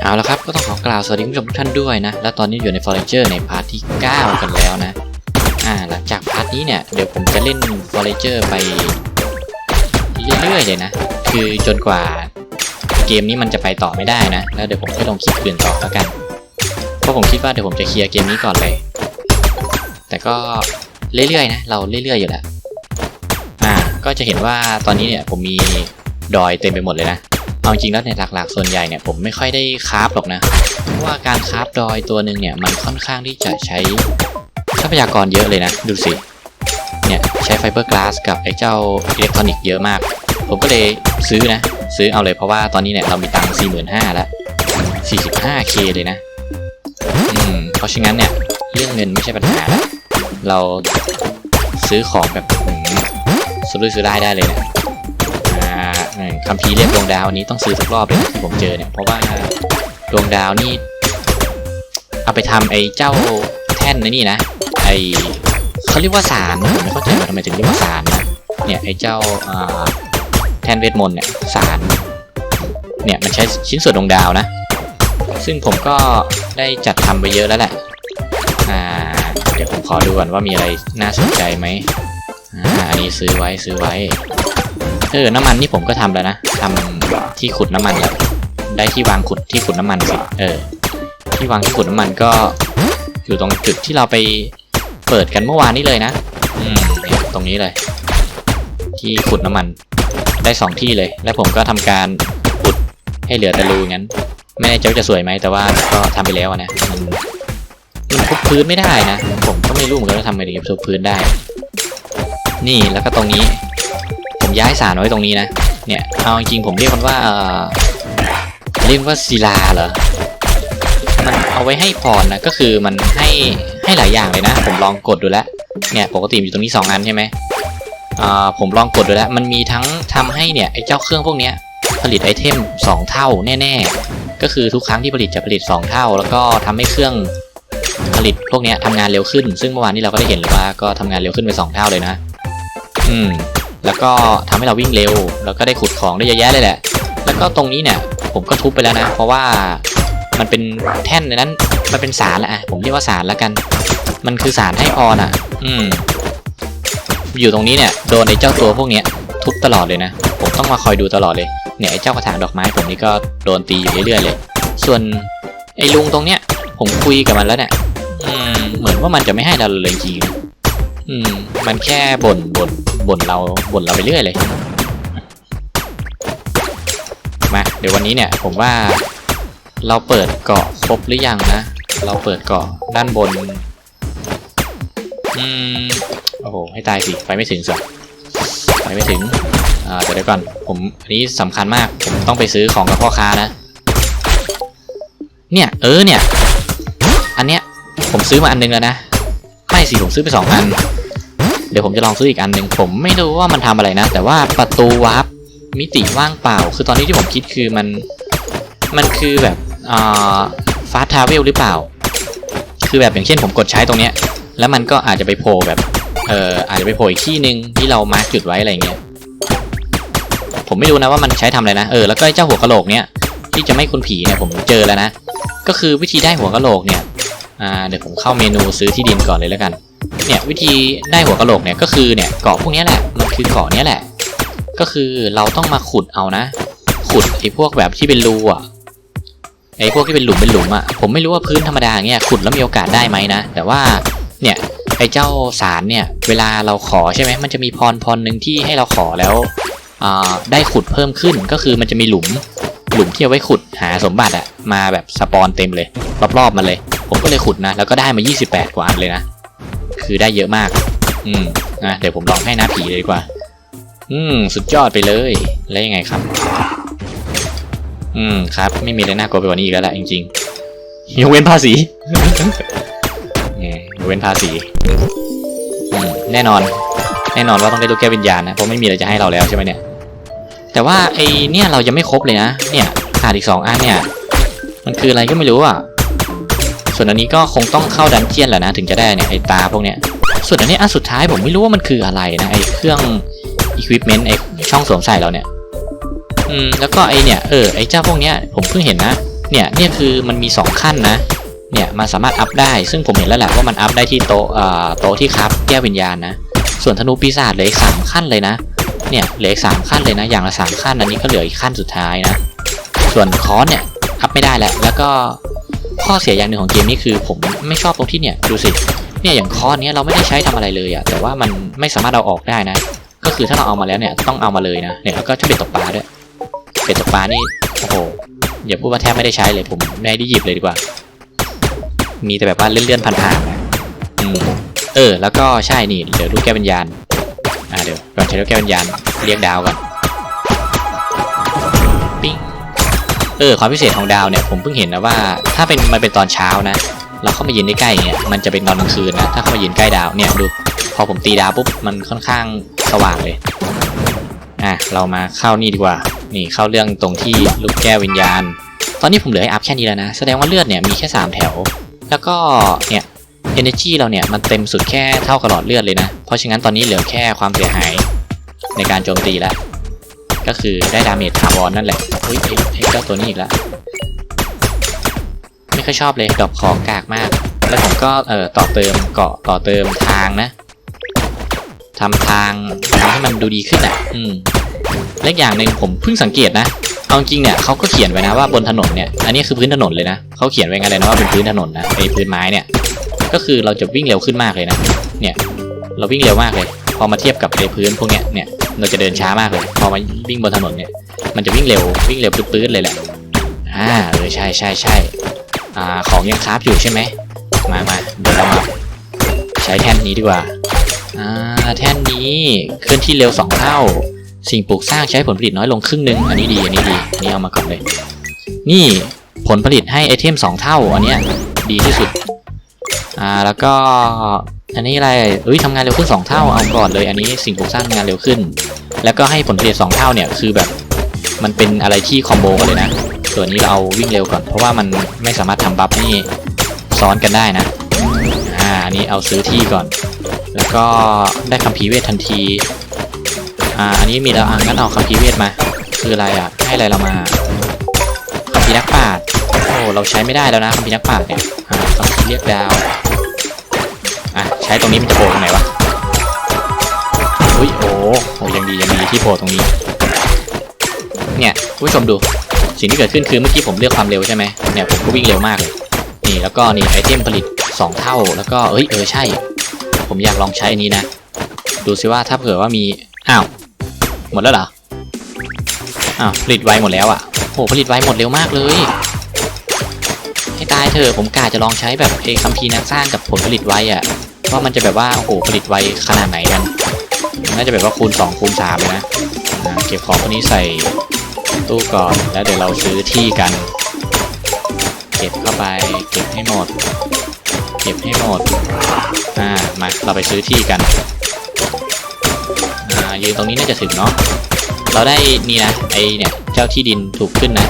เอาละครับก็ต้องขอกล่าวสวัสดีคุณผู้ชมทุกท่านด้วยนะ และตอนนี้อยู่ใน Forager ในพาร์ทที่ 9 กันแล้วนะ อ่าหลังจากพาร์ทนี้เนี่ยเดี๋ยวผมจะเล่น Forager ไปเรื่อยๆเลยนะ คือจนกว่าเกมนี้มันจะไปต่อไม่ได้นะ แล้วเดี๋ยวผมก็ลองคลิปอื่นต่อแล้วกัน เพราะผมคิดว่าเดี๋ยวผมจะเคลียร์เกมนี้ก่อนเลย แต่ก็เรื่อยๆนะ เราเรื่อยๆอยู่แหละอ่า ก็จะเห็นว่าตอนนี้เนี่ยผมมีดอยเต็มไปหมดเลยนะ เอาจริงแล้วเนี่ยหลักๆ ส่วนใหญ่เนี่ยผมไม่ค่อยได้คราฟหรอกนะ เพราะว่าการคราฟดอยตัวหนึ่งเนี่ยมันค่อนข้างที่จะใช้ทรัพยากรเยอะเลยนะ ดูสิเนี่ยใช้ไฟเบอร์กลาสกับไอ้เจ้าอิเล็กทรอนิกส์เยอะมาก ผมก็เลยซื้อนะ ซื้อเอาเลยเพราะว่าตอนนี้เนี่ยเรามีตังค์45,000แล้ว 45k เลยนะ อืม เพราะฉะนั้นเนี่ยเรื่องเงินไม่ใช่ปัญหาแล้วเราซื้อของแบบอืมสุรุ่ยสุร่ายได้เลยนะ คัมภีร์เรียกดวงดาวอันนี้ต้องซื้อทุกรอบเลยนที่ผมเจอเนี่ย เพราะว่าดวงดาวนี่ เอาไปทำไอ้เจ้าแท่นนะนี่นะ ไอเขาเรียกว่าสารผมไม่เข้าใจว่าทำไมถึงเรียกว่าสารนะ เนี่ยไอ้เจ้าอ่าแท่นเวทมนต์เนี่ยสารเนี่ยมันใช้ชิ้นส่วนดวงดาวนะ ซึ่งผมก็ได้จัดทำไปเยอะแล้วแหละอ่าเดี๋ยวผมขอดูก่อนว่ามีอะไรน่าสนใจไหมอ่าอันนี้ซื้อไว้ซื้อไว้ เออ น้ำมันนี่ผมก็ทำแล้วนะทำที่ขุดน้ำมันแล้วได้ที่วางขุดที่ขุดน้ำมันสิเออ ที่วางที่ขุดน้ำมันก็อยู่ตรงจุดที่เราไปเปิดกันเมื่อวานนี้เลยนะ อืมเนี่ยตรงนี้เลย ที่ขุดน้ำมัน ได้สองที่เลย แล้วผมก็ทำการขุดให้เหลือแต่รูงั้น ไม่แน่ใจว่าจะสวยไหมแต่ว่าก็ทำไปแล้วนะมันมันทุบพื้นไม่ได้นะ ผมก็ไม่รู้เหมือนกันว่าทำไมถึงจะทุบพื้นได้ นี่แล้วก็ตรงนี้ ย้ายสารไว้ตรงนี้นะ เนี่ย เอาจริงๆผมเรียกมันว่า เออเรียกว่าศิลาเหรอ มันเอาไว้ให้พรนะ ก็คือมันให้ให้หลายอย่างเลยนะ ผมลองกดดูแล้ว เนี่ยปกติมอยู่ตรงนี้ 2 อันใช่ไหมอ่าผมลองกดดูแล้ว มันมีทั้งทำให้เนี่ยไอ้เจ้าเครื่องพวกเนี้ยผลิตไอเทม 2 เท่าแน่ๆ ก็คือทุกครั้งที่ผลิตจะผลิต 2 เท่า แล้วก็ทำให้เครื่องผลิตพวกนี้ทำงานเร็วขึ้น ซึ่งเมื่อวานนี้เราก็ได้เห็นเลยว่าก็ทำงานเร็วขึ้นไป 2 เท่าเลยนะ อืม แล้วก็ทำให้เราวิ่งเร็ว แล้วก็ได้ขุดของได้เยอะแยะเลยแหละ แล้วก็ตรงนี้เนี่ยผมก็ทุบไปแล้วนะ เพราะว่ามันเป็นแท่นในนั้น มันเป็นสารแหละผมเรียกว่าสารแล้วกัน มันคือสารให้ออนอะ อืม อยู่ตรงนี้เนี่ยโดนไอ้เจ้าตัวพวกเนี้ยทุบตลอดเลยนะ ผมต้องมาคอยดูตลอดเลย เนี่ยไอ้เจ้ากระถางดอกไม้ผมนี่ก็โดนตีอยู่เรื่อยๆเลย ส่วนไอ้ลุงตรงเนี้ย ผมคุยกับมันแล้วเนี่ย อืม เหมือนว่ามันจะไม่ให้เราเลยจริงอืม มันแค่บ่นบ่น บ่นเราบ่นเราไปเรื่อยเลย มาเดี๋ยววันนี้เนี่ยผมว่าเราเปิดเกาะครบหรือยังนะ เราเปิดเกาะด้านบน อืม โอ้โห ให้ตายสิ ไปไม่ถึงสิไปไม่ถึง อ่าเดี๋ยวก่อน ผมอันนี้สำคัญมาก ผมต้องไปซื้อของกับพ่อค้านะ เนี่ย เออเนี่ย อันเนี้ย ผมซื้อมาอันนึงแล้วนะ ไม่สิ ผมซื้อไปสองอัน เดี๋ยวผมจะลองซื้ออีกอันหนึ่งผมไม่รู้ว่ามันทำอะไรนะ แต่ว่าประตูวาร์ปมิติว่างเปล่า คือตอนนี้ที่ผมคิดคือมันมันคือแบบอ่าฟาสทาเวลหรือเปล่า คือแบบอย่างเช่นผมกดใช้ตรงเนี้ย แล้วมันก็อาจจะไปโผล่แบบเอ่ออาจจะไปโผล่อีกที่หนึ่งที่เรามาร์กจุดไว้อะไรเงี้ยผมไม่รู้นะว่ามันใช้ทำอะไรนะเออแล้วก็เจ้าหัวกะโหลกเนี้ยที่จะไม่คุณผีเนี่ยผมเจอแล้วนะ ก็คือวิธีได้หัวกะโหลกเนี่ยอ่าเดี๋ยวผมเข้าเมนูซื้อที่ดินก่อนเลยแล้วกัน เนี่ยวิธีได้หัวกะโหลกเนี่ยก็คือเนี่ยเกาะพวกนี้แหละมันคือเกาะเนี้ยแหละ ก็คือเราต้องมาขุดเอานะ ขุดไอ้พวกแบบที่เป็นรูอะไอ้พวกที่เป็นหลุมเป็นหลุมอะผมไม่รู้ว่าพื้นธรรมดาเงี้ยขุดแล้วมีโอกาสได้ไหมนะแต่ว่าเนี่ยไอ้เจ้าสารเนี่ยเวลาเราขอใช่ไหมมันจะมีพรพรหนึ่งที่ให้เราขอแล้วได้ขุดเพิ่มขึ้นก็คือมันจะมีหลุมหลุมที่เอาไว้ขุดหาสมบัติอะมาแบบสปอนเต็มเลย รอบๆมันเลย ผมก็เลยขุดนะ แล้วก็ได้มา 28 กว่าอันเลยนะ คือได้เยอะมาก อืมนะเดี๋ยวผมลองให้หน้าผีเลยดีกว่า อืม สุดยอดไปเลย แล้วยังไงครับ อืมครับ ไม่มีอะไรน่ากลัวไปกว่านี้อีกแล้วแหละจริงๆยกเว้นภาษีเนี่ยกเว้นภาษีอืมแน่นอน แน่นอนว่าต้องได้ลูกแก้ววิญญาณนะเพราะไม่มีอะไรจะให้เราแล้วใช่ไหมเนี่ยแต่ว่าไอเนี่ยเรายังไม่ครบเลยนะ เนี่ยขาดอีกสองอันเนี่ย มันคืออะไรก็ไม่รู้อะ ส่วนอันนี้ก็คงต้องเข้าดันเจียนแหละนะถึงจะได้เนี่ยไอตาพวกเนี้ย ส่วนอันนี้อันสุดท้ายผมไม่รู้ว่ามันคืออะไรนะไอเครื่อง equipment ไอช่องสวมใส่เราเนี่ย อืมแล้วก็ไอเนี่ยเออไอเจ้าพวกเนี้ยผมเพิ่งเห็นนะ เนี่ยเนี่ยคือมันมีสองขั้นนะ เนี่ยมันสามารถอัพได้ ซึ่งผมเห็นแล้วแหละว่ามันอัพได้ที่โต๊ะอ่าโต๊ะที่ครับแก้ววิญญาณนะ ส่วนธนูปีศาจเหลืออีกสามขั้นเลยนะ เนี่ยเหลืออีกสามขั้นเลยนะ อย่างละสามขั้นอันนี้ก็เหลืออีกขั้นสุดท้ายนะ ส่วนคอนเนี่ยอัพไม่ได้แหละ แล้วก็ ข้อเสียอย่างหนึ่งของเกมนี้คือ ผมไม่ชอบตรงที่เนี่ยดูสิเนี่ยอย่างคอนเนี้ยเราไม่ได้ใช้ทำอะไรเลยอะแต่ว่ามันไม่สามารถเอาออกได้นะ ก็คือถ้าเราเอามาแล้วเนี่ยต้องเอามาเลยนะเนี่ยแล้วก็จะเป็นตกปลาด้วยเป็ดตกปลานี่โอ้โหอย่าพูดว่าแทบไม่ได้ใช้เลยผมไม่ได้หยิบเลยดีกว่า มีแต่แบบว่าเลื่อนๆผ่านๆนะอืมเออ แล้วก็ใช่นี่เดี๋ยวลูกแก้ววิญญาณอ่าเดี๋ยวก่อนใช้ลูกแก้ววิญญาณเรียกดาวก่อน เออความพิเศษของดาวเนี่ยผมเพิ่งเห็นนะว่า ถ้าเป็นมันเป็นตอนเช้านะ เราเข้ามายืนใกล้ๆเงี้ยมันจะเป็นตอนกลางคืนนะถ้าเข้ามายืนใกล้ดาวเนี่ยดูพอผมตีดาวปุ๊บมันค่อนข้างสว่างเลยอะเรามาเข้านี่ดีกว่า นี่เข้าเรื่องตรงที่ลูกแก้ววิญญาณ ตอนนี้ผมเหลือให้อัพแค่นี้แล้วนะ แสดงว่าเลือดเนี่ยมีแค่ 3 แถว แล้วก็เนี่ย energy เราเนี่ยมันเต็มสุดแค่เท่ากับหลอดเลือดเลยนะ เพราะฉะนั้นตอนนี้เหลือแค่ความเสียหายในการโจมตีแล้ว ก็คือได้ดาเมจถาวรนั่นแหละอุ้ยไอ้ เจ้าตัวนี้อีกแล้ว ไม่ค่อยชอบเลยดอกของกากมาก แล้วผมก็เอ่อต่อเติมเกาะต่อเติมทางนะทำทางทำให้มันดูดีขึ้นอะ อืมเล็กอย่างหนึ่งผมเพิ่งสังเกตนะ เอาจริงเนี่ยเขาก็เขียนไว้นะว่าบนถนนเนี่ย อันนี้คือพื้นถนนเลยนะเขาเขียนไว้งั้นเลยนะว่าเป็นพื้นถนนนะไอ้พื้นไม้เนี่ย ก็คือเราจะวิ่งเร็วขึ้นมากเลยนะ เนี่ย เราวิ่งเร็วมากเลย พอมาเทียบกับไอ้พื้นพวกเนี้ยเนี่ยเราจะเดินช้ามากเลย พอมาวิ่งบนถนนเนี่ย มันจะวิ่งเร็ววิ่งเร็วปื๊ดๆเลยแหละอ่าเออใช่ใช่ใช่อ่าของยังคราฟอยู่ใช่ไหมมามาเดี๋ยวเรามาใช้แท่นนี้ดีกว่าอ่าแท่นนี้เคลื่อนที่เร็วสองเท่า สิ่งปลูกสร้างใช้ผลผลิตน้อยลงครึ่งหนึ่งอันนี้ดีอันนี้ดีนนี่เอามาก่อนเลย นี่ผลผลิตให้ไอเทมสองเท่าอันเนี้ยดีที่สุดอ่าแล้วก็ อันนี้อะไรเอ้ยทำงานเร็วขึ้นสองเท่าเอาก่อนเลย อันนี้สิ่งปลูกสร้างงานเร็วขึ้น แล้วก็ให้ผลผลิตสองเท่าเนี่ยคือแบบมันเป็นอะไรที่คอมโบกันเลยนะส่วนนี้เราเอาวิ่งเร็วก่อน เพราะว่ามันไม่สามารถทำบัฟนี่ซ้อนกันได้นะอ่าอันนี้เอาซื้อที่ก่อน แล้วก็ได้คัมภีร์เวททันทีอ่าอันนี้มีแล้วอะงั้นเอาคัมภีร์เวทมา คืออะไรอะให้อะไรเรามาคัมภีร์นักปราชญ์โอ้เราใช้ไม่ได้แล้วนะคัมภีร์นักปราชญ์เนี่ยอ่าคัมภีร์เรียกดาว ช้ตรงนี้มันจะโผล่ตรงไหนวะอุ้ยโอ้โหยังดียังดีที่โผล่ตรงนี้ เนี่ยผู้ชมดู สิ่งที่เกิดขึ้นคือเมื่อกี้ผมเลือกความเร็วใช่ไหมเนี่ยผมก็วิ่งเร็วมากเลยนี่แล้วก็นี่ไอเทมผลิต 2 เท่า แล้วก็เอ้ยเออใช่ ผมอยากลองใช้อันนี้นะ ดูซิว่าถ้าเผื่อว่ามีอ้าวหมดแล้วเหรออ้าวผลิตไวหมดแล้วอะโหผลิตไวหมดเร็วมากเลยให้ตายเถอะผมกาจะลองใช้แบบเอคัมภีนักสร้างกับผลผลิตไวอะ ว่ามันจะแบบว่าโอ้โหผลิตไวขนาดไหนกันน่าจะแบบว่าคูณ2คูณ3เลยนะเก็บของพวกนี้ใส่ตู้ก่อนแล้วเดี๋ยวเราซื้อที่กัน เก็บเข้าไปเก็บให้หมด เก็บให้หมดอ่ามาเราไปซื้อที่กันอ่ายืนตรงนี้น่าจะถึงเนาะเราได้นี่นะไอเนี่ยเจ้าที่ดินถูกขึ้นนะ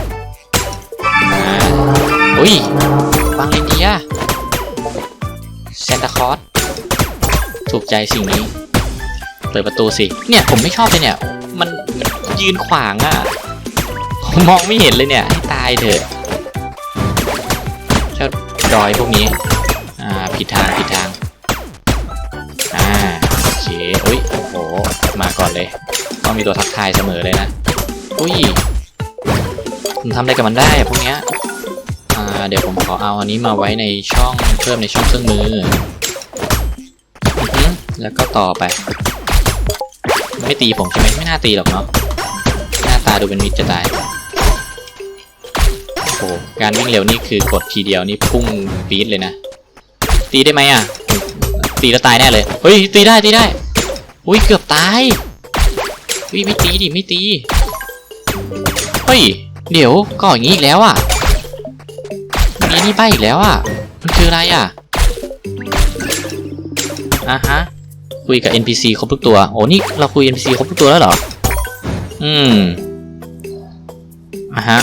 อ่าอุ้ยบางเลนเดียเซนตาคอส ถูกใจสิ่งนี้ เปิดประตูสิ เนี่ยผมไม่ชอบเลยเนี่ย มันยืนขวางอะ่ะ ผมมองไม่เห็นเลยเนี่ย ให้ตายเถอะเจ้าดอยพวกนี้ อ่า ผิดทาง ผิดทาง อ่า โอเคอุ้ย โอ้โห มาก่อนเลย ต้องมีตัวทักทายเสมอเลยนะ อุ้ยผมทำอะไรกับมันได้พวกเนี้ย อ่า เดี๋ยวผมขอเอาอันนี้มาไว้ในช่องเพิ่มในช่องเครื่องมือ แล้วก็ต่อไป ไม่ตีผมใช่ไหมไม่น่าตีหรอกเนาะหน้าตาดูเป็นมิตรจะตายโอ้โหการวิ่งเร็วนี่คือกดทีเดียวนี่พุ่งปี๊ดเลยนะ ตีได้ไหมอะ ตีแล้วตายแน่เลย เฮ้ย ตีได้ตีได้ อุ้ยเกือบตายอุ้ยไม่ตีดิไม่ตี เฮ้ย เดี๋ยวก่ออย่างนี้อีกแล้วอะมีนี่ใบอีกแล้วอะ มันคืออะไรอะอะฮะ คุยกับ NPC ครบทุกตัว โอ้นี่เราคุย NPC ครบทุกตัวแล้วเหรอ อืมอะฮะ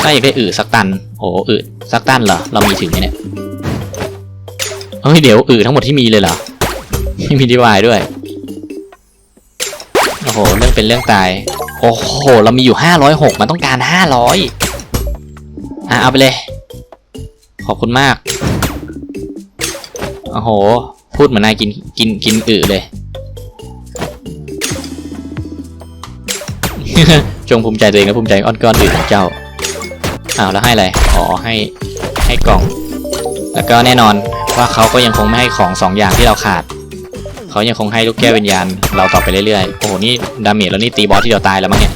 ข้าอยากได้อือสักตัน โอ้อือสักตันเหรอ เรามีถึงไหมเนี่ย เฮ้ยเดี๋ยวอือทั้งหมดที่มีเลยเหรอไม่มีดีวายด้วย โอ้โห เรื่องเป็นเรื่องตายโหโอ้โห เรามีอยู่ห้าร้อยหกมันต้องการห้าร้อยอะเอาไปเลย ขอบคุณมาก โอ้โห พูดเหมือนนายกินกินกินอึเลย จงภูมิใจตัวเองและภูมิใจอ้อนก้อนอื่นของเจ้า อ้าวแล้วให้อะไร อ๋อให้ให้กล่อง แล้วก็แน่นอนว่าเขาก็ยังคงไม่ให้ของสองอย่างที่เราขาด เขายังคงให้ลูกแก้ววิญญาณเราต่อไปเรื่อยๆ โอ้โห นี่ดาเมจแล้วนี่ตีบอสที่เดียวตายแล้วมั้งเนี่ย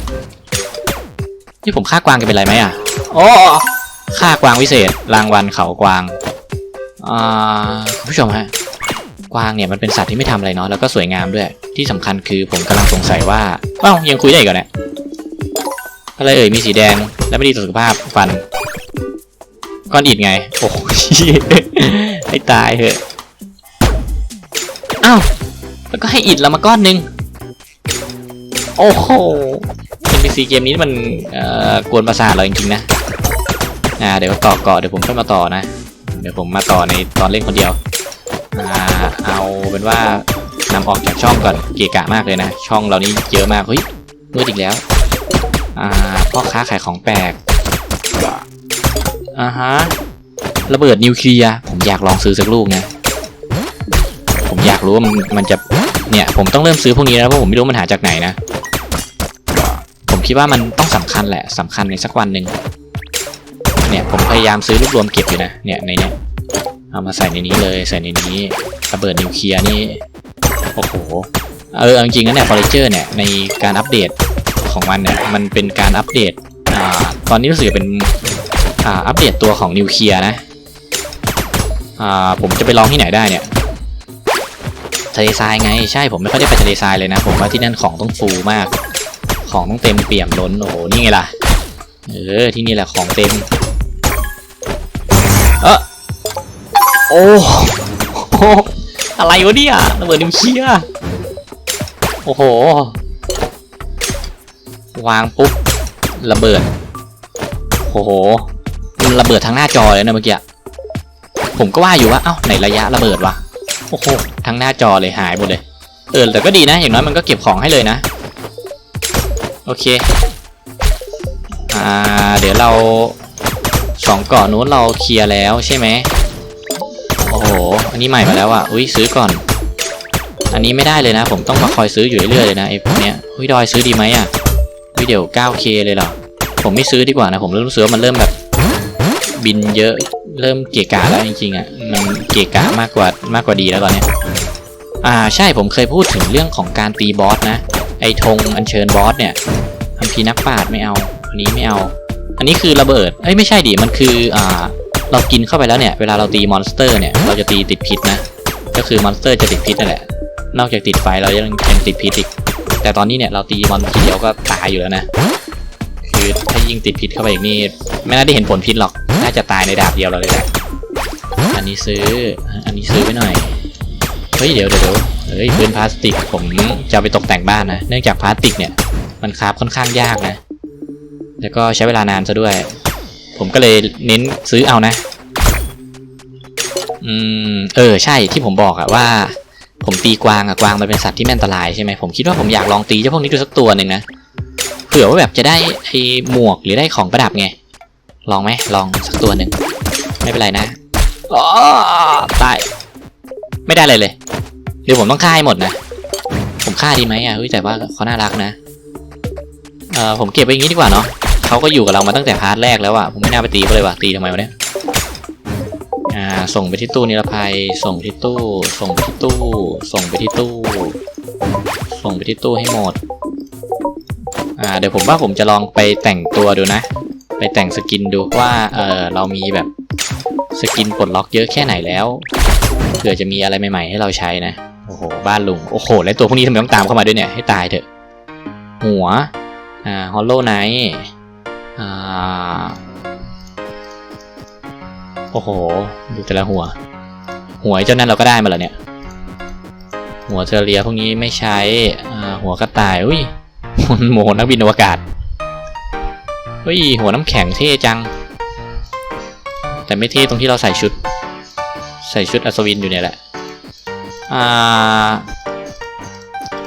นี่ผมฆ่ากวางกันเป็นไรไหมอะโอ้ฆ่ากวางวิเศษ รางวัลเขากวาง อ่าคุณผู้ชมฮะ กวางเนี่ยมันเป็นสัตว์ที่ไม่ทำอะไรเนาะแล้วก็สวยงามด้วย ที่สำคัญคือผมกำลังสงสัยว่าเอ้ายังคุยได้อีกเหรอเนี่ยอะไรเอ่ยมีสีแดงและไม่ดีต่อสุขภาพฟันก้อนอิดไง โอ้โหให้ตายเถอะอ้าวแล้วก็ให้อิดเรามาก้อนหนึงโอ้โห NPC เกมนี้มันเอ่อกวนประสาทเราจริงๆนะอ่าเดี๋ยวต่อก่อนเดี๋ยวผมค่อยมาต่อนะ เดี๋ยวผมมาต่อในตอนเล่นคนเดียว อ่าเอาเป็นว่านำออกจากช่องก่อนเกะกะมากเลยนะ ช่องเรานี้เยอะมากเฮ้ยมืดอีกแล้วอ่าพ่อค้าขายของแปลกอ่าฮะระเบิดนิวเคลียร์ผมอยากลองซื้อสักลูกนะผมอยากรู้ว่ามันมันจะเนี่ยผมต้องเริ่มซื้อพวกนี้แล้วเพราะผมไม่รู้มันหาจากไหนนะผมคิดว่ามันต้องสำคัญแหละสำคัญในสักวันหนึ่งเนี่ยผมพยายามซื้อรวบรวมเก็บอยู่นะเนี่ยในเนี้ย เอามาใส่ในนี้เลยใส่ในนี้ระเบิดนิวเคลียร์นี่โอ้โหเออจริงๆนะเนี่ยฟอร์เจอร์เนี่ยในการอัปเดตของมันเนี่ยมันเป็นการอัปเดตอ่าตอนนี้รู้สึกจะเป็นอ่าอัปเดตตัวของนิวเคลียร์นะอ่าผมจะไปลองที่ไหนได้เนี่ยทะเลทรายไงใช่ผมไม่ค่อยได้ไปทะเลทรายเลยนะ ผมว่าที่นั่นของต้องฟูมาก ของต้องเต็มเปี่ยมล้นโอ้โหนี่ไงล่ะเออที่นี่แหละของเต็ม โอ้โหอะไรวะเนี่ยระเบิดนิวเคลียร์โอ้โห วางปุ๊บระเบิด โอ้โหมันระเบิดทั้งหน้าจอเลยนะเมื่อกี้ผมก็ว่าอยู่ว่าเอ้าไหนระยะระเบิดวะโอ้โหทั้งหน้าจอเลยหายหมดเลยเออแต่ก็ดีนะอย่างน้อยมันก็เก็บของให้เลยนะ โอเคอ่าเดี๋ยวเราสองเกาะนู้นเราเคลียร์แล้วใช่ไหม นี้ใหม่มาแล้วอะอุ้ยซื้อก่อน อันนี้ไม่ได้เลยนะ ผมต้องมาคอยซื้ออยู่เรื่อยๆเลยนะไอ้พวกเนี้ยอุ้ยดอยซื้อดีไหมอะอุ้ยเดี๋ยว 9k เลยเหรอผมไม่ซื้อดีกว่านะผมเริ่มรู้สึกว่ามันเริ่มแบบ บินเยอะเริ่มเกะกะแล้วจริงๆอะมันเกะกะมากกว่ามากกว่าดีแล้วตอนเนี้ยอ่าใช่ผมเคยพูดถึงเรื่องของการตีบอสนะ ไอ้ธงอัญเชิญบอสเนี่ยคัมภีนักปาชญ์ไม่เอาอันนี้ไม่เอา อันนี้คือระเบิดเอ้ยไม่ใช่ดิมันคืออ่า เรากินเข้าไปแล้วเนี่ย เวลาเราตีมอนสเตอร์เนี่ย เราจะตีติดพิษนะ ก็คือมอนสเตอร์จะติดพิษนั่นแหละ นอกจากติดไฟเรายังยังติดพิษอีก แต่ตอนนี้เนี่ยเราตีมอนทีเดียวก็ตายอยู่แล้วนะ คือถ้ายิ่งติดพิษเข้าไปอีกนี่ไม่น่าได้เห็นผลพิษหรอก น่าจะตายในดาบเดียวเราเลยแหละ อันนี้ซื้อ อันนี้ซื้อไว้หน่อย เฮ้ยเดี๋ยวเดี๋ยวเฮ้ยพื้นพลาสติกผมจะไปตกแต่งบ้านนะ เนื่องจากพลาสติกเนี่ยมันคราฟค่อนข้างยากนะ แล้วก็ใช้เวลานานซะด้วย ผมก็เลยเน้นซื้อเอานะ อืม เออ ใช่ที่ผมบอกอะว่า ผมตีกวางอะกวางมันเป็นสัตว์ที่แม่นตรายใช่ไหมผมคิดว่าผมอยากลองตีเจ้าพวกนี้ดูสักตัวหนึ่งนะเผื่อว่าแบบจะได้ไอ้หมวกหรือได้ของประดับไง ลองไหมลองสักตัวหนึ่งไม่เป็นไรนะอ๋อตายไม่ได้เลยเลย เดี๋ยวผมต้องฆ่าให้หมดนะ ผมฆ่าดีไหมอะเฮ้ยแต่ว่าเขาน่ารักนะ เออผมเก็บไว้อย่างนี้ดีกว่าเนาะ เขาก็อยู่กับเรามาตั้งแต่พาร์ทแรกแล้วอะผมไม่น่าไปตีเขาเลยว่ะตีทำไมวะเนี่ยอ่าส่งไปที่ตู้นิรภัย ส่งไปที่ตู้ ส่งไปที่ตู้ ส่งไปที่ตู้ ส่งไปที่ตู้ให้หมด อ่าเดี๋ยวผมว่าผมจะลองไปแต่งตัวดูนะ ไปแต่งสกินดูว่าเออเรามีแบบสกินปลดล็อกเยอะแค่ไหนแล้วเผื่อจะมีอะไรใหม่ๆให้เราใช้นะโอ้โหบ้านลุงโอ้โหแล้วตัวพวกนี้ทำไมต้องตามเข้ามาด้วยเนี่ยให้ตายเถอะ หัวอ่าฮอลโลไนท์ โอ้โห ดูแต่ละหัว หัวเจ้านั่นเราก็ได้มาแล้วเนี่ย หัวเทเรียพวกนี้ไม่ใช้อ่หัวกระต่าย อุ้ยโมนักบินอวกาศ เฮ้ย หัวน้ำแข็งเท่จัง แต่ไม่เท่ตรงที่เราใส่ชุด ใส่ชุดอัศวินอยู่เนี่ยแหละ อ่า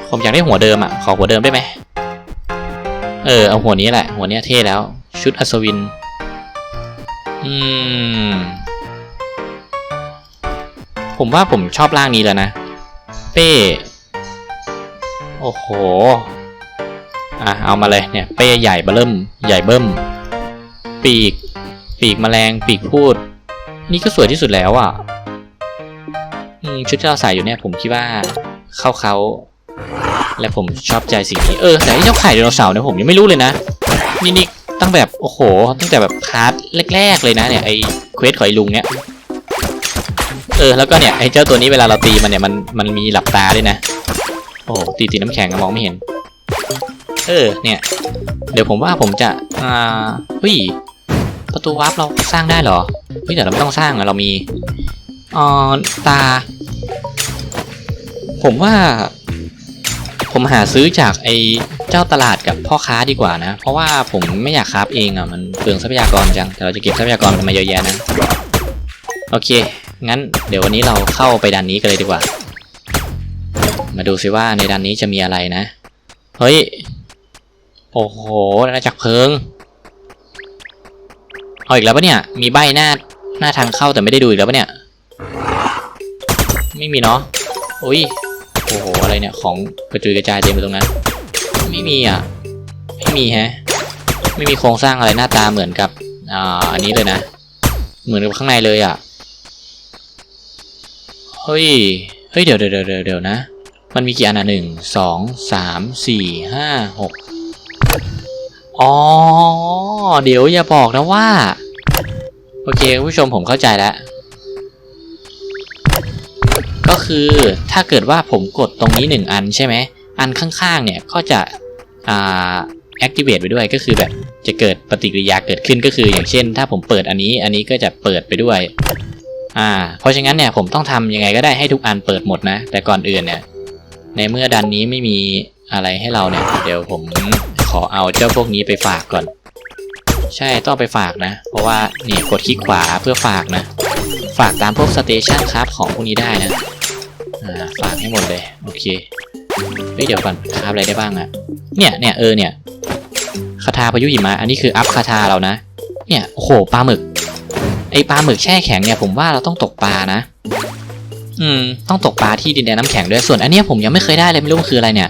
ผมอยากได้หัวเดิมอะ ขอหัวเดิมได้ไหมเออ เอาหัวนี้แหละ หัวเนี้ยเท่แล้ว ชุดอัศวิน อืม ผมว่าผมชอบร่างนี้แล้วนะ เป้ โอ้โห อะ เอามาเลยเนี่ย เป้ใหญ่เบิ่ม ใหญ่เบิ้มปีก ปีกแมลง ปีกพูด นี่ก็สวยที่สุดแล้วอะชุดที่เราใส่อยู่เนี่ยผมคิดว่าเข้าเขาและผมชอบใจสิ่งนี้ เออแต่ไอ้เจ้าไข่ไดโนเสาร์เนี่ยผมยังไม่รู้เลยนะ นี่นี่ ตั้งแบบโอ้โห ตั้งแต่แบบพาร์ทแรกๆเลยนะเนี่ยไอเควสของไอลุงเนี่ยเออแล้วก็เนี่ยไอเจ้าตัวนี้เวลาเราตีมันเนี่ยมันมันมีหลับตาด้วยนะโอ้ตีตีน้ำแข็งมองไม่เห็น เออเนี่ย เดี๋ยวผมว่าผมจะอ่าเฮ้ยประตูวาร์ปเราสร้างได้เหรอเฮ้ยแต่เราไม่ต้องสร้างอะเรามีอ่อตา ผมว่า ผมหาซื้อจากไอ เจ้าตลาดกับพ่อค้าดีกว่านะ เพราะว่าผมไม่อยากคราฟเองอะมันเปลืองทรัพยากรจังแต่เราจะเก็บทรัพยากรมันมาเยอะแยะนะโอเค งั้นเดี๋ยววันนี้เราเข้าไปดันนี้กันเลยดีกว่า มาดูซิว่าในดันนี้จะมีอะไรนะ เฮ้ย โอ้โหอาณาจักเพลิง เอาอีกแล้วปะเนี่ย มีใบหน้าหน้าทางเข้าแต่ไม่ได้ดูอีกแล้วปะเนี่ย ไม่มีเนาะ อุ้ย โอ้โห อะไรเนี่ย ของกระจุยกระจายเต็มไปตรงนั้น ไม่มีอะ ไม่มีแฮะ ไม่มีโครงสร้างอะไรหน้าตาเหมือนกับ อ่า อันนี้เลยนะ เหมือนกับข้างในเลยอะ เฮ้ย เฮ้ย เดี๋ยวเดี๋ยวเดี๋ยวเดี๋ยวนะ มันมีกี่อันอะหนึ่ง สอง สาม สี่ ห้า หก อ๋อ เดี๋ยวอย่าบอกนะว่า โอเคคุณผู้ชมผมเข้าใจแล้วก็คือถ้าเกิดว่าผมกดตรงนี้หนึ่งอันใช่ไหม อันข้างๆเนี่ยก็จะอ่า activate ไปด้วยก็คือแบบจะเกิดปฏิกิริยาเกิดขึ้นก็คือ อย่างเช่น ถ้าผมเปิดอันนี้อันนี้ก็จะเปิดไปด้วยอ่าเพราะฉะนั้นเนี่ยผมต้องทำยังไงก็ได้ให้ทุกอันเปิดหมดนะ แต่ก่อนอื่นเนี่ย ในเมื่อดันนี้ไม่มีอะไรให้เราเนี่ย เดี๋ยวผมขอเอาเจ้าพวกนี้ไปฝากก่อน ใช่ต้องไปฝากนะ เพราะว่านี่กดคลิกขวาเพื่อฝากนะ ฝากตามพวกสเตชันครับของพวกนี้ได้นะอ่าฝากให้หมดเลยโอเค เฮ้ยเดี๋ยวก่อนคราอะไรได้บ้างอะเนี่ยเนี่ยเออเนี่ยคาถาพายุหิมะอันนี้คืออัพคาถาเรานะ เนี่ยโอ้โหปลาหมึกไอปลาหมึกแช่แข็งเนี่ยผมว่าเราต้องตกปลานะ อืม ต้องตกปลาที่ดินแดนน้ำแข็งด้วยส่วนอันนี้ผมยังไม่เคยได้เลยไม่รู้มันคืออะไรเนี่ย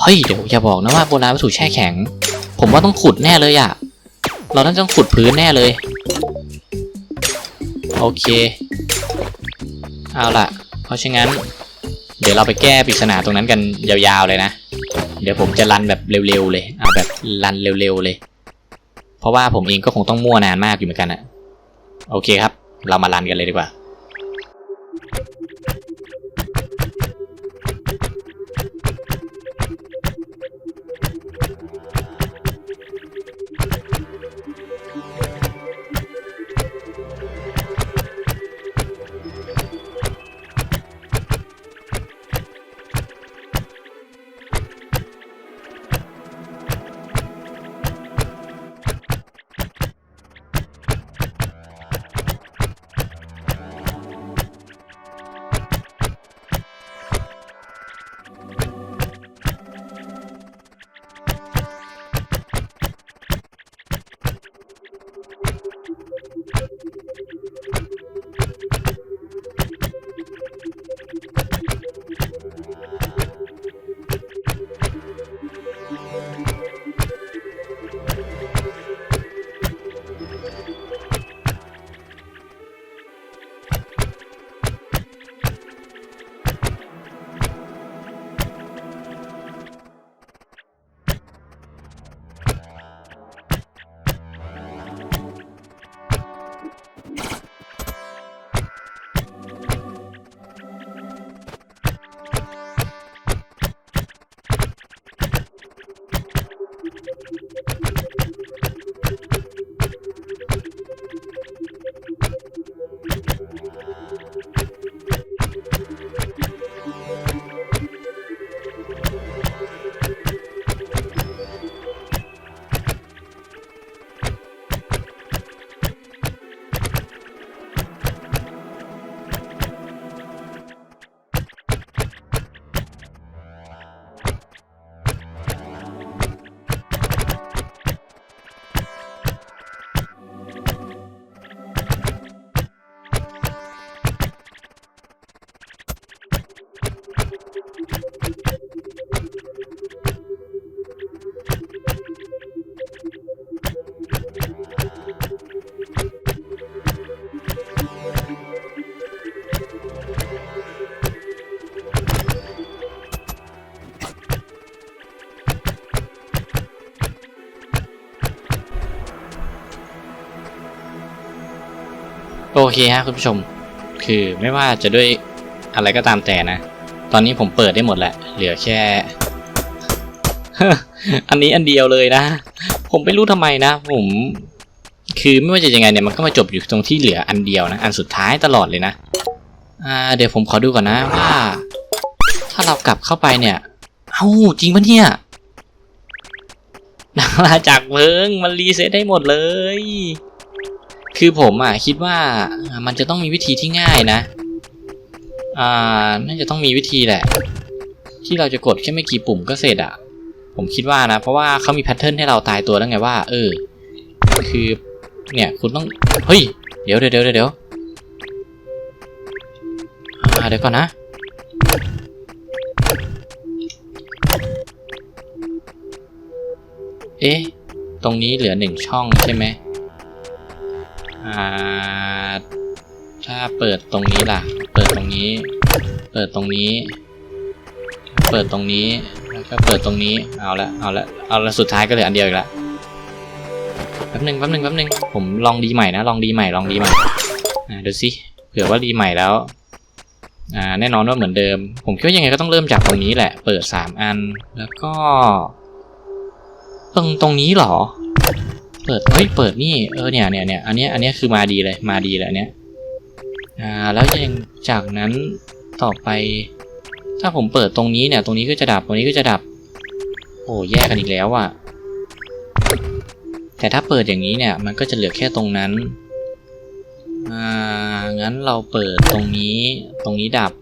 เฮ้ยเดี๋ยวอย่าบอกนะว่าโบราณวัตถุแช่แข็ง ผมว่าต้องขุดแน่เลยอะเราต้องต้องขุดพื้นแน่เลย โอเค เอาล่ะ เพราะฉะนั้น เดี๋ยวเราไปแก้ปริศนาตรงนั้นกันยาวๆเลยนะ เดี๋ยวผมจะรันแบบเร็วๆเลยเอาแบบรันเร็วๆเลย เพราะว่าผมเองก็คงต้องมั่วนานมากอยู่เหมือนกันอะโอเคครับ เรามารันกันเลยดีกว่า โอเคฮะคุณผู้ชม คือไม่ว่าจะด้วยอะไรก็ตามแต่นะ ตอนนี้ผมเปิดได้หมดแหละ เหลือแค่ อันนี้อันเดียวเลยนะ ผมไม่รู้ทำไมนะ ผม คือไม่ว่าจะยังไงเนี่ยมันก็มาจบอยู่ตรงที่เหลืออันเดียวนะ อันสุดท้ายตลอดเลยนะ อ่า เดี๋ยวผมขอดูก่อนนะว่า ถ้าเรากลับเข้าไปเนี่ย เอ้าจริงปะเนี่ยนาลาจากเมืองมันรีเซ็ตได้หมดเลย คือผมอะคิดว่ามันจะต้องมีวิธีที่ง่ายนะ อ่า น่าจะต้องมีวิธีแหละ ที่เราจะกดแค่ไม่กี่ปุ่มก็เสร็จอะ ผมคิดว่านะ เพราะว่าเขามีแพทเทิร์นให้เราตายตัวแล้วไงว่า เออ คือ เนี่ยคุณต้อง เฮ้ย เดี๋ยวเดี๋ยวเดี๋ยวเดี๋ยวเดี๋ยวก่อนนะเอ๊ะ ตรงนี้เหลือหนึ่งช่องใช่ไหม ถ้าเปิดตรงนี้ล่ะ เปิดตรงนี้ เปิดตรงนี้ เปิดตรงนี้ แล้วก็เปิดตรงนี้ เอาละ เอาละ เอาละ สุดท้ายก็เหลืออันเดียวอีกละแป๊บนึงแป๊บนึงแป๊บนึง ผมลองดีใหม่นะ ลองดีใหม่ ลองดีใหม่ อ่า ดูสิ เผื่อว่าดีใหม่แล้ว อ่า แน่นอนว่าเหมือนเดิม ผมคิดว่ายังไงก็ต้องเริ่มจากตรงนี้แหละ เปิดสามอัน แล้วก็ ตรงตรงนี้หรอ เปิดเฮ้ยเปิดนี่เออเนี่ยเนี่ยเนี่ยอันนี้อันนี้คือมาดีเลยมาดีเลยอันเนี้ยอ่าแล้วยังจากนั้นต่อไป ถ้าผมเปิดตรงนี้เนี่ย ตรงนี้ก็จะดับตรงนี้ก็จะดับ โอ้แยกกันอีกแล้วอะ่ะแต่ถ้าเปิดอย่างนี้เนี่ย มันก็จะเหลือแค่ตรงนั้นอ่างั้นเราเปิดตรงนี้ ตรงนี้ดับ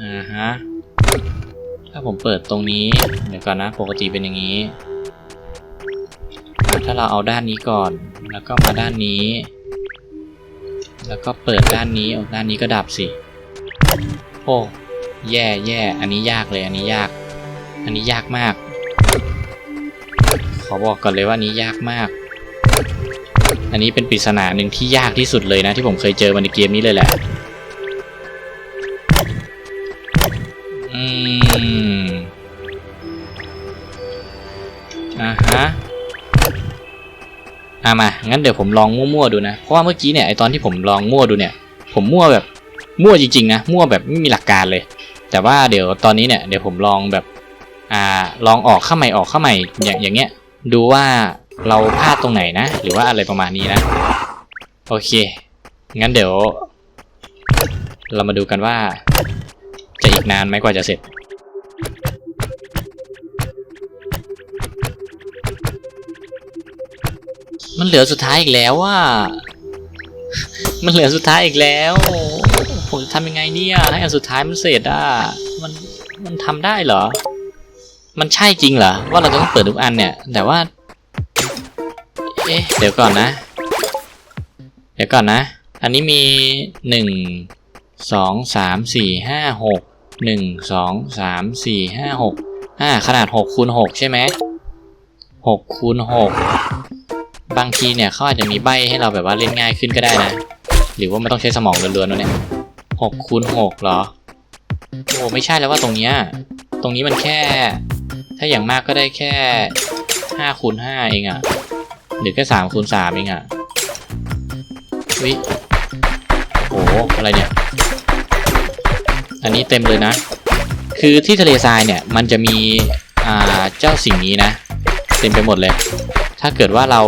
อ่าฮะถ้าผมเปิดตรงนี้เดี๋ยวก่อนนะปกติเป็นอย่างนี้ ถ้าเราเอาด้านนี้ก่อน แล้วก็มาด้านนี้ แล้วก็เปิดด้านนี้เอาด้านนี้ก็ดับสิ โอ้แย่แย่อันนี้ยากเลย อันนี้ยาก อันนี้ยากมาก ขอบอกก่อนเลยว่านี้ยากมาก อันนี้เป็นปริศนาหนึ่งที่ยากที่สุดเลยนะที่ผมเคยเจอมาในเกมนี้เลยแหละ อ่ามา งั้นเดี๋ยวผมลองมั่วๆดูนะ เพราะว่าเมื่อกี้เนี่ยไอตอนที่ผมลองมั่วดูเนี่ย ผมมั่วแบบมั่วจริงๆนะ มั่วแบบไม่มีหลักการเลย แต่ว่าเดี๋ยวตอนนี้เนี่ยเดี๋ยวผมลองแบบ อ่า ลองออกเข้าใหม่ออกเข้าใหม่อย่างอย่างเงี้ย ดูว่าเราพลาดตรงไหนนะ หรือว่าอะไรประมาณนี้นะ โอเค งั้นเดี๋ยว เรามาดูกันว่า จะอีกนานไหมกว่าจะเสร็จ มันเหลือสุดท้ายอีกแล้วว่ามันเหลือสุดท้ายอีกแล้ว ผมจะทำยังไงเนี่ยให้อันสุดท้ายมันเสร็จอะมันมันทำได้เหรอ มันใช่จริงเหรอว่าเราจะต้องเปิดทุกอันเนี่ย แต่ว่า เอ๊ะเดี๋ยวก่อนนะ เดี๋ยวก่อนนะ อันนี้มีหนึ่งสองสามสี่ห้าหกหนึ่งสองสามสี่ห้าหกอ่าขนาดหกคูณหกใช่ไหมหกคูณหก บางทีเนี่ยเขาอาจจะมีใบให้เราแบบว่าเล่นง่ายขึ้นก็ได้นะ หรือว่าไม่ต้องใช้สมองล้วนๆวะเนี่ยหกคูณหกเหรอ โอ้ไม่ใช่แล้วว่าตรงเนี้ย ตรงนี้มันแค่ ถ้าอย่างมากก็ได้แค่ห้าคูณห้าเองอะหรือแค่สามคูณสามเองอะวิโอ้โหอะไรเนี่ย อันนี้เต็มเลยนะ คือที่ทะเลทรายเนี่ยมันจะมี อ่า เจ้าสิ่งนี้นะ เต็มไปหมดเลย ถ้าเกิดว่าเรา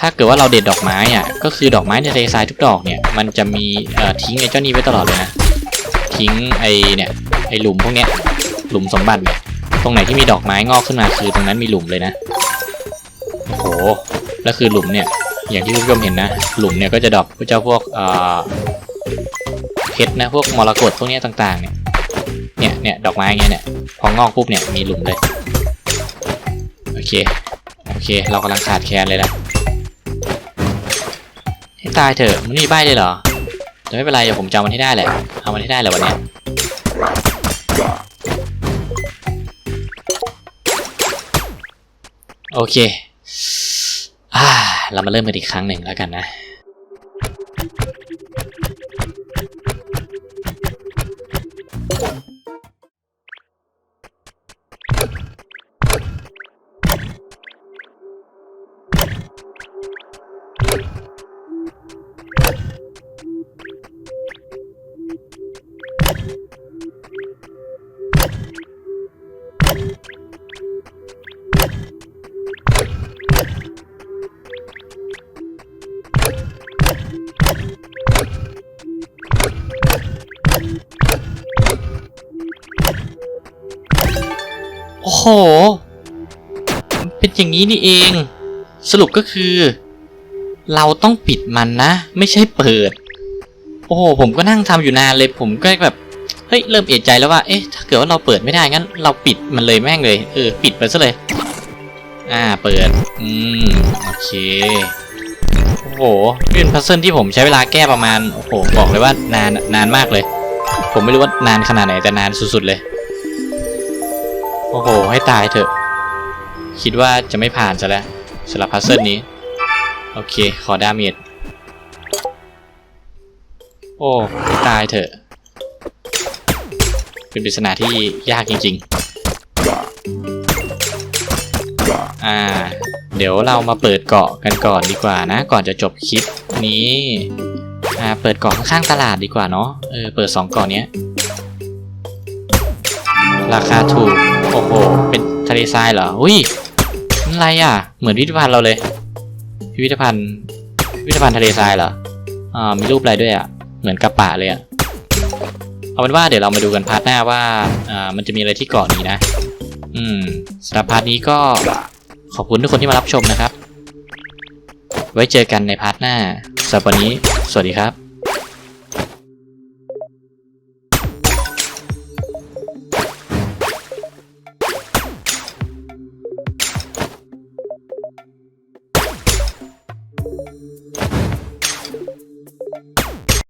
ถ้าเกิดว่าเราเด็ดดอกไม้อะ ก็คือดอกไม้ในทะเลทรายทุกดอกเนี่ย มันจะมีทิ้งไอ้เจ้านี้ไว้ตลอดเลยนะ ทิ้งไอ้เนี่ย ไอ้หลุมพวกเนี้ย หลุมสมบัติเนี่ย ตรงไหนที่มีดอกไม้งอกขึ้นมาคือตรงนั้นมีหลุมเลยนะ โอ้โห แล้วคือหลุมเนี่ย อย่างที่คุณผู้ชมเห็นนะ หลุมเนี่ยก็จะดอกพวกเจ้าพวกเอ่อเพชรนะ พวกมรกตพวกเนี้ยต่างๆเนี่ย เนี่ยเนี่ยดอกไม้เงี้ยเนี่ย พองอกปุ๊บเนี่ยมีหลุมเลย เคโอเค เรากำลังขาดแคลนเลยนะให้ตายเถอะมันนี่ใบเลยเหรอแต่ไม่เป็นไรเดี๋ยวผมจำมันให้ได้แหละเอามันให้ได้แหละวันนี้โอเคอ่าเรามาเริ่มกันอีกครั้งหนึ่งแล้วกันนะ โอ้โห เป็นอย่างนี้นี่เอง สรุปก็คือ เราต้องปิดมันนะ ไม่ใช่เปิด โอ้โห ผมก็นั่งทำอยู่นานเลย ผมก็แบบเฮ้ยเริ่มเอะใจแล้วว่า เอ๊ะ ถ้าเกิดว่าเราเปิดไม่ได้งั้น เราปิดมันเลยแม่งเลย เออ ปิดไปซะเลย อ่า เปิด อืม โอเค โอ้โหเป็นพัซเซิลที่ผมใช้เวลาแก้ประมาณ โอ้โห บอกเลยว่านาน นานมากเลย ผมไม่รู้ว่านานขนาดไหนแต่นานสุดๆเลย โอ้โห ให้ตายเถอะ คิดว่าจะไม่ผ่านซะแล้วสำหรับพัซเซิลนี้ โอเค ขอดาเมจโอ้ให้ตายเถอะ เป็นปริศนาที่ยากจริง ๆ อ่า เดี๋ยวเรามาเปิดเกาะกันก่อนดีกว่านะ ก่อนจะจบคลิปนี้ อ่า เปิดเกาะข้างๆตลาดดีกว่าเนาะ เออ เปิดสองเกาะเนี้ย ราคาถูก โอ้โห เป็นทะเลทรายเหรอ อุ้ยนั่นอะไรอะ เหมือนพิพิธภัณฑ์เราเลย พิพิธภัณฑ์พิพิธภัณฑ์ทะเลทรายเหรอ อ่า มีรูปอะไรด้วยอะ เหมือนกระปะเลยอะ เอาเป็นว่าเดี๋ยวเรามาดูกันพาร์ทหน้าว่า อ่า มันจะมีอะไรที่เกาะนี้นะ อืมสำหรับพาร์ทนี้ก็ขอบคุณทุกคนที่มารับชมนะครับ ไว้เจอกันในพาร์ทหน้าสำหรับวันนี้ สวัสดีครับ